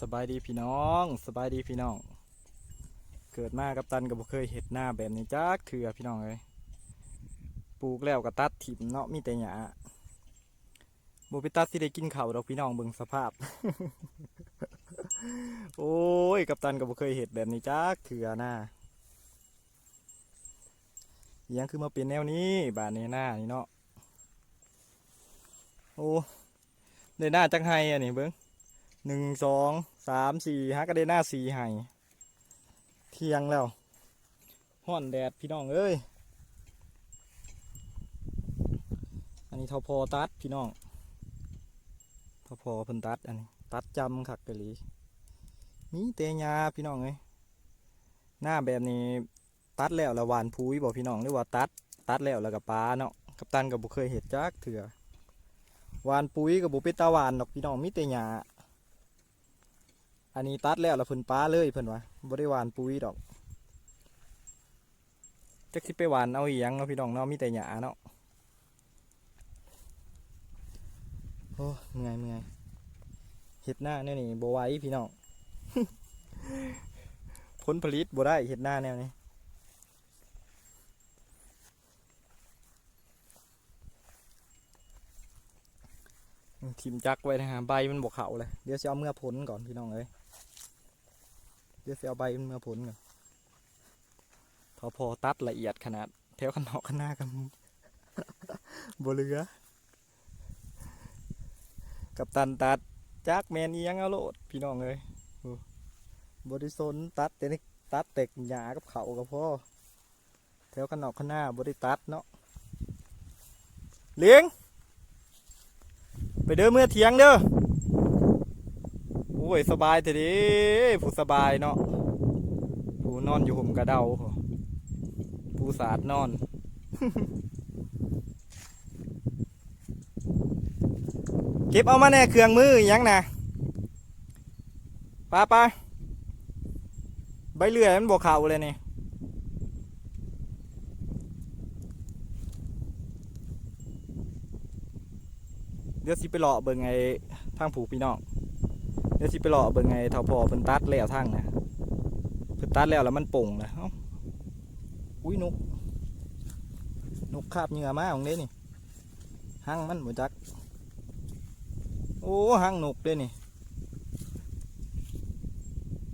สบายดีพี่น้อง สบายดีพี่น้อง เกิดมากับตันก็บ่เคยเห็ดหน้าแบบนี้จักเถื่อพี่น้องเลยปลูกแล้วก็ตัดถิ่มเนาะมีแต่หญ้าบ่ไปตัดสิได้กินเข้าดอกพี่น้องเบิ่งสภาพ โอ้ยกับตันก็บ่เคยเห็ดแบบนี้จักเถื่อหน้ายังคือมาเป็นแนวนี้บานี้หน้านี่เนาะโอ้ได้หน้าจังไห้อันนี้เบิ่ง หนึ่งสองสามสี่ฮะก็ได้หน้าสี่ไห้เที่ยงแล้วห่อนแดดพี่น้องเอ้ยอันนี้ทอพอตัดพี่น้องทอพอเพิ่นตัดอันนี้ตัดจำคักกะหลีมีเตยาพี่น้องเอ้ยหน้าแบบนี้ตัดแล้วล้วานพุยบอกพี่น้องหรือว่าตัดตัดแล้วแล้วกับปลาเนาะกับตันกับบุเคยเห็ดจักเถื่อวานปุ๋ยกับบุเป็นตาวานดอกพี่น้องมีแต่หญ้า อันนี้ตัดแล้วแล้วเพิ่นป้าเลยเพิ่นว่าบ่ได้หวานปุ๋ยดอกจักสิไปหวานเอาอีหยังเนาะพี่น้องเนาะมีแต่หญ้าเนาะโอ้เมื่อยเมื่อยเฮ็ดหน้าแนวนี้บ่ไหวพี่น้องผลผลิตบ่ได้เฮ็ดหน้าแนวนี้ทิมจักไว้นะฮะใบมันบกเขาเลยเดี๋ยวจะเอาเมื่อผลก่อนพี่น้องเอ้ย เดี๋ยวจะเอาใบมันเมื่อผลก่อนพอพอตัดละเอียดขนาดแถวขนอกขางหนากันบเหลือกับตันตัดจักแมนอียังเอาโลดพี่น้องเอ้ยบริสนตัดแต่นี่ตัดเต็กหยากับเขากับพ่อแถวขนอกขางหนาบริตัดเนาะเลี้ยง ไปเด้อเมื่อเทียงเด้อ อ้ยสบายแต่ดิผู้สบายเนาะผู้นอนอยู่ห่มกระเดาผู้สาดนอนเก็บเอามาแน่เครื่องมือยังนะป้าป้าใบเลื่อยมันบอกเข่าเลยนี่เดี๋ยวสิไปเลาะเบิ่งไอ้ทางผูพี่น้อง ดี๋ยวสิไปเลาะเบิ่งไงเท่าพอเพิ่นตัดแล้วทั้งนะเพิ่นตัดแล้วแล้วมันป่งนะเอ้าอุ้ยนก นกคาบเหงื่อมาของเด้นี่หังมันบ่จัก โอ้หังนกเด้นี่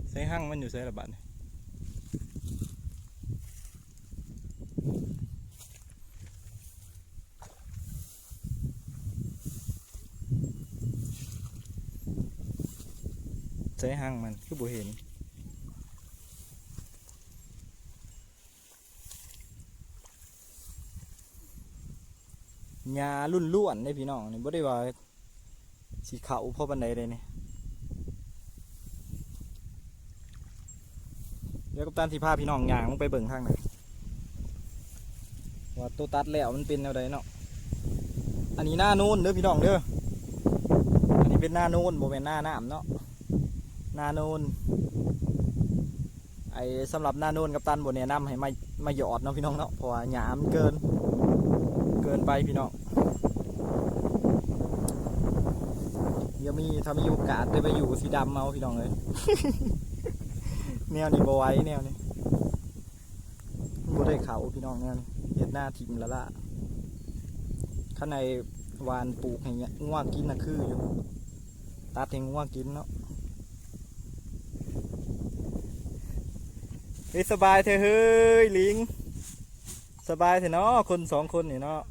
ใส่หังมันอยู่ใส่ระบาดนี่ ใส่หังมันคือบ่เห็นหญ้ารุ่นล้วนๆเด้พี่น้องนี่บ่ได้ว่าสีขาวพอปานใดเลยนี่เดี๋ยวกัปตันสิพาพี่น้องยางลงไปเบิ่งทางนั้นว่าตัวตัดแล้วมันเป็นแนวใดเนาะ อันนี้หน้าโน้นเด้อพี่น้องเด้อ อันนี้เป็นหน้าโน้นบ่แม่นหน้าน้ำเนาะ นาโน้นไอ้สำหรับนาโน้นกัปตันบ่แนะนำให้มามาหยอดเนาะพี่น้องเนาะเพราะว่าหญ้ามเกิน เกินไปพี่น้องเดี๋ยวมีถ้ามีโอกาสได้ไปอยู่สีดำเอาพี่น้องเลยแนวนี้บไว้แนวนี้บ่ได้เขาพี่น้องแนวนี้เห็ดหน้าทิมและล่ะข้างในวานปลูกอย่างเงี้ยง่วงกินนะคืออยู่ตัดให้ง่วงกินเนาะ เฮ้ยสบายเถอะเฮ้ยลิง สบายเถอะเนาะคนสองคนนี่เนาะ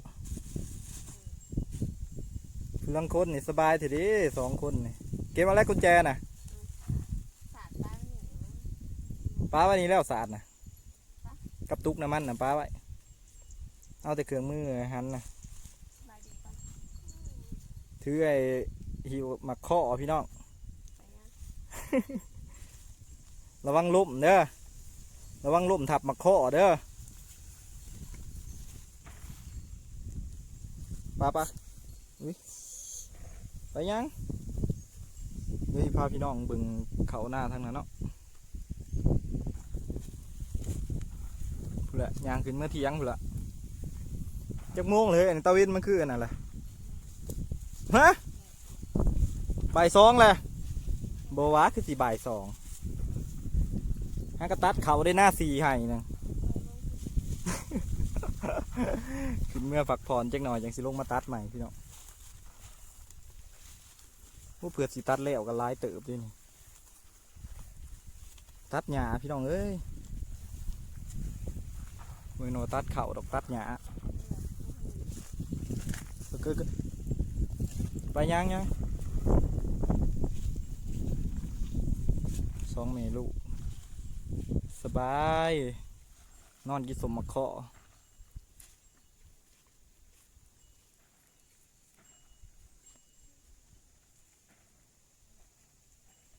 เพื่อนคนนี่สบายเถอะดิสองคนนี่เก็บอะไรกุญแจน่ะสาดบ้านหนูป้าไว้นี่แล้วสะอาดนะกับตุกน้ำมันนะป้าไว้เอาแต่เครื่องมือหันนะสบายดีปะถือไอ้หิวมาข้อพี่น้องไปยังระวังล่มเด้อ ระวังล่มทับมาข้อเด้อป้าป้าไปยังเดี๋ยวพาพี่น้องบิ่งเขาหน้าทางนั้นเนาะพูดละยางขึ้นเมื่อเที่ยงพูดละจักโมงเลยอันตะวินมันคืออันนั้นแหละฮะบ่ายสองเลยเบวะคือสี่บ่ายสอง ฮักกะตัดเขาได้หน้าสี่ให้นะขึ้นเมื่อฝักผ่อนจักหน่อยยังสิลงมาตัดใหม่พี่น้องผู้เผื่อสิตัดแล้วก็ลายเติบด้วยนี่ตัดหญ้าพี่น้องเอ้ยมือโนตัดเข่าดอกตัดหญ้าก็ก็ก็ไปยังยังสองเมลูก สบาย นอนกิสมมะเคาะ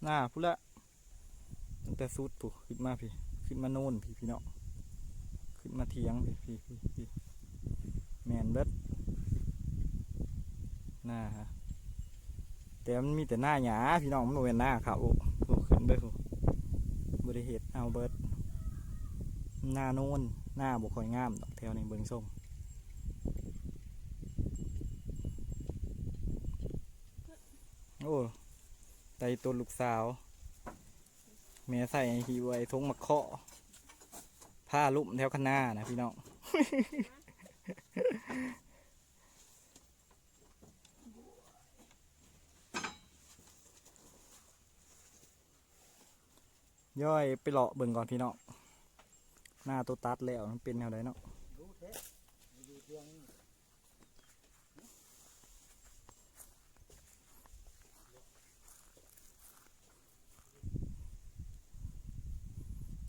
หน้าพุละตั้งแต่สุดปุ๊ขึ้นมาพี่ ขึ้นมาโน่นพี่พี่เนาะขึ้นมาเทียงพี่พี่พี่พี่แมนเบิดหน้าฮะแต่มันมีแต่หน้าหยาพี่น้องมันบ่เป็นหน้าเขาโอ้ขึ้นเบิดโอ้ บริเหตุเอาเบิร์ดหน้าโน้นหน้าบุคอยงามดอกแถวในเบิงส้มโอ้ไตตัวลูกสาวเม่ใส่ฮีไว้ทงมะเคาะผ้าลุ่มแถวข้างหน้านะพี่น้อง ย่อยไปเลาะเบิ่งก่อนพี่น้องหน้าตัวตัดแล้วมันเป็นแนวใดเนาะ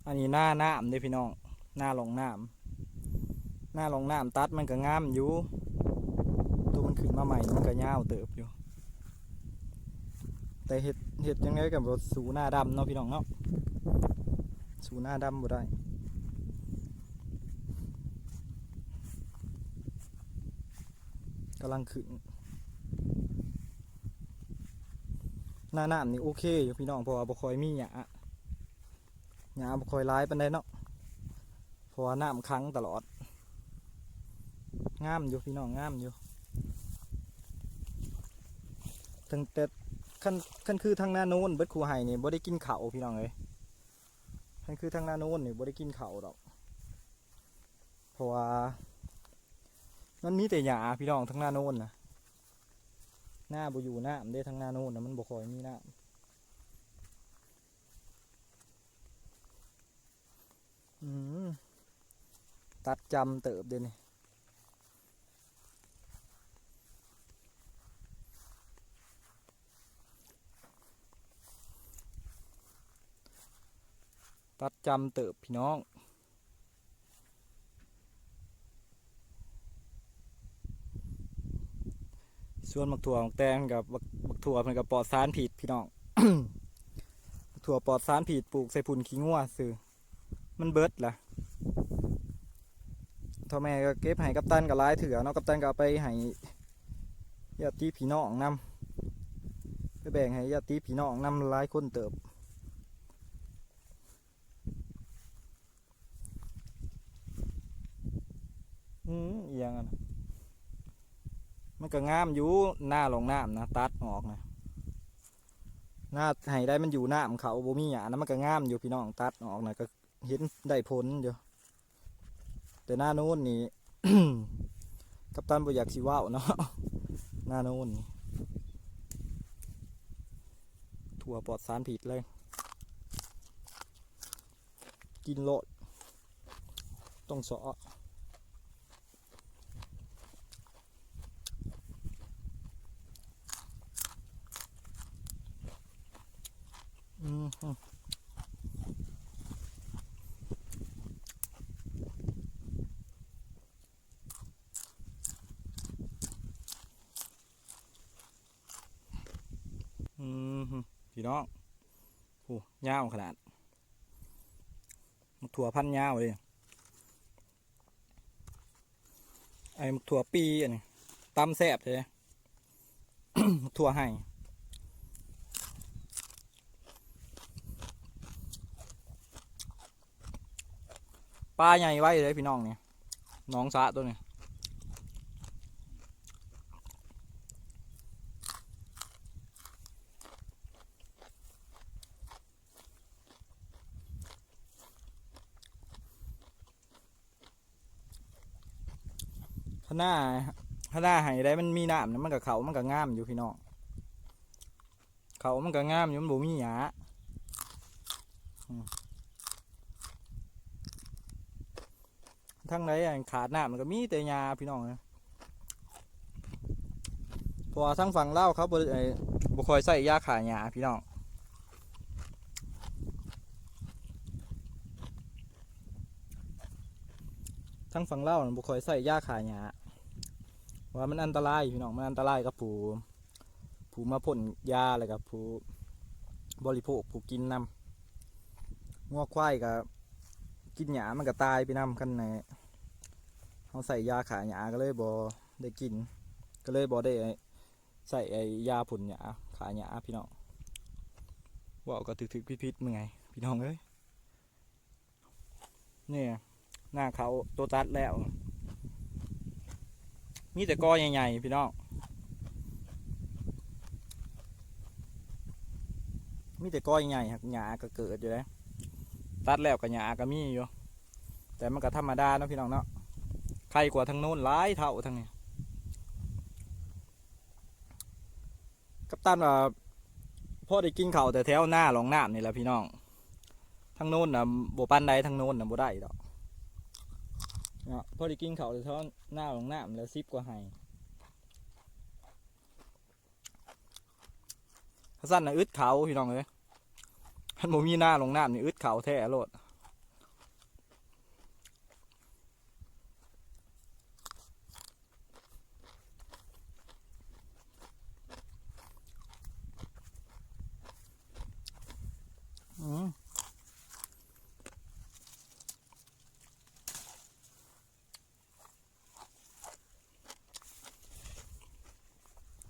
อันนี้หน้าน้ำเด้พี่น้องหน้าลงน้ำหน้าลงน้ำตัดมันก็งามอยู่ตัวมันขึ้นมาใหม่มันก็ยาวเติบอยู่ แต่เห็ดเห็ดยังไงกับรถสูหน้าดำเนาะพี่น้องเนาะ สูหน้าดำบ่ได้กำลังขึ้นหน้าน้ำนี่โอเคอยู่พี่น้องเพราะว่าบ่คอยมีหยาหญ้าบ่คอยร้ายปานใดเนาะเพราะว่าน้ำค้างตลอดงามอยู่พี่น้องงามอยู่ตั้งแต่ขั้นขั้นคือทางหน้าโน้นเบิดคูไห้นี่บ่ได้กินเข้าพี่น้องเอ้ย ขั้นคือทางหน้าโน้นนี่บ่ได้กินเขาวดอก เพราะว่า มันมีแต่หญ้าพี่น้องทางหน้าโน้นนะหน้าบ่อยู่น้าผมได้ทางหน้าโน้นนะมันบ่คอยมีน้าอืมตัดจำเติบเดี๋ยวนี้ ตัดจำเติบพี่น้อง ส่วนมักถั่วมักแตงกับบักถั่วเพิ่นกับปอดสารผิดพี่น้องถั่วปอดสารผิดปลูกใส่พุ่นขี้งัวซื้อมันเบิดล่ะท่อแม่ก็เก็บให้กัปตันกับลายเถื่อเนาะกัปตันก็ไปให้ญาติพี่น้องนำไปแบ่งให้ญาติพี่น้องนำหลายคนเติบ อืมอหยังอะนะมัน ก็งามอยู่หน้าลงน้ำนะตัดออกนะหน้าให้ได้มันอยู่หน้ำเขาบ่มีหยานะมันก็งามอยู่พี่น้องตัดออกนะก็เห็นได้ผลอยู่แต่หน้าโน้นนี่กัปตันบ่อยากสิว่าวเนาะหน้าโน้นนี่ถั่วปลอดสารผิดเลย กินโลดต้องสอมฮึ อืมฮึ พี่น้องโอ้ยาวขนาด ถั่วพันยาวเลย ไอ้ถั่วปีอันนี้ตำแซ่บเลยมักถั่วให้ ปลาใหญ่ไว้เลยพี่น้องเนี่ยน้องสะตัวนี้ข้าหน้าข้าหน้าไห้ได้มันมีน้ำนะมันกับเขามันกับง่ามอยู่พี่น้องเขามันกับง่ามอยู่มันบ่มีหยา ทั้งไหนขาดน้ำมันก็มีแต่หญ้าพี่น้องนะพราะว่าทั้งฝั่งเล่าวเขาบ่ได้ไอบ่ค่อยใส่ยาขาหญ้าพี่น้องทั้งฝั่งเล่าวน่ะบุคอยใส่ยาขายยาว่ามันอันตรายพี่น้องมันอันตรายกับผู้ผู้มาพ่นยาอะไรกับผู้บริโภคผู้กินนำงัวควายกับ กินหยามันก็ตายไปนำกันในเขาใส่ยาขายหยาก็เลยบอได้กิน ก็เลยบอได้ใส่ไอยาผลหยาขายหยาพี่น้องว่าก็ถึกๆพิษๆมึงไง พี่น้องเอ้ยเนี่ยหน้าเขาตัวตัดแล้ว มีแต่กอใหญ่ๆพี่น้องมีแต่กอใหญ่ๆหักหญ้าก็เกิดอยู่แล้ว ตัดแล้วก็หญ้าก็มีอยู่แต่มันก็ธรรมดาเนาะพี่น้องเนาะใครกว่าทางโน้นหลายเท่าทางนี้กัปตันว่าพ่อได้กินเข้าแต่แถวหน้าหลองน้ำนี่แหละพี่น้องทางโน้นนะโบปันใดทางโน้นนะโบได้ดอกเนาะพอได้กินเขาวเลยเท่าหน้าของหน้ามแล้วซิบกว่าไห้สั้นนะอึดเขาพี่น้องเลย มันบ่มีหน้าลงน้ำนี่อึดเขาแท้โลด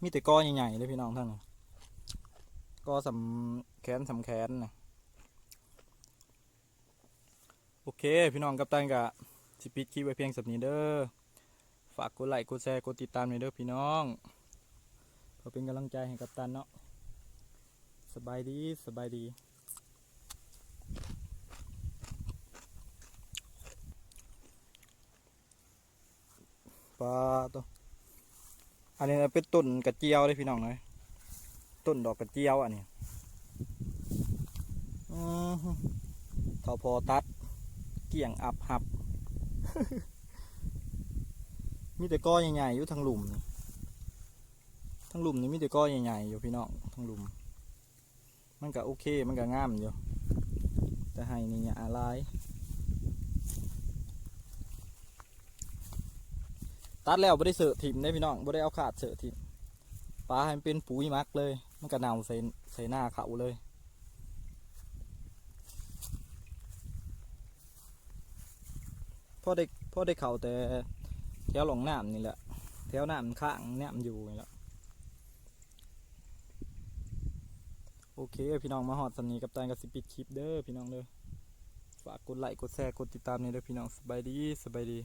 มีแต่ก้อใหญ่ๆเลยพี่น้องท่านก้อสำแขนสำแขนนะโอ เคพี่น้องกับตันกะสิปิดคลิปไว้เพียงสับนี้เด้อฝากกดไลค์กดแชร์กดติดตามหน่อยเด้อพี่น้องเพื่อเป็นกำลังใจให้กับตันเนาะสบายดีสบายดีปลาตัวอันนี้เป็นต้นกระเจียวเลยพี่น้องเลยต้นดอกกระเจียวอันนี้อือหือเขาพอตัด เกี่ยงอับหับ มีแต่ก้อใหญ่ๆอยู่ทางหลุมทางหลุมนี่มีแต่ก้อใหญ่ๆอยู่พี่น้องทางหลุม มันก็โอเค มันก็งามอยู่ แต่ให้นี่เนี่ยอะไรตัดแล้วไม่ได้เสือถิ่มได้พี่น้องไม่ได้เอาขาดเสือถิ่มปลาให้มันเป็นปุ๋ยมักเลย มันก็น่าใส่ใส่หน้าเขาเลย พ่อได้พ่อได้เข่าแต่แถวหลงน้ำนี่แหละแถวน้ำข้างน้ำอยู่นี่แหละโอเค พี่น้องมาหอดสันนีกับตานกับสิปิดคลิปเด้อพี่น้องเด้อฝากกดไลค์กดแชร์กดติดตามนี่เด้อพี่น้องสบายดีสบายดี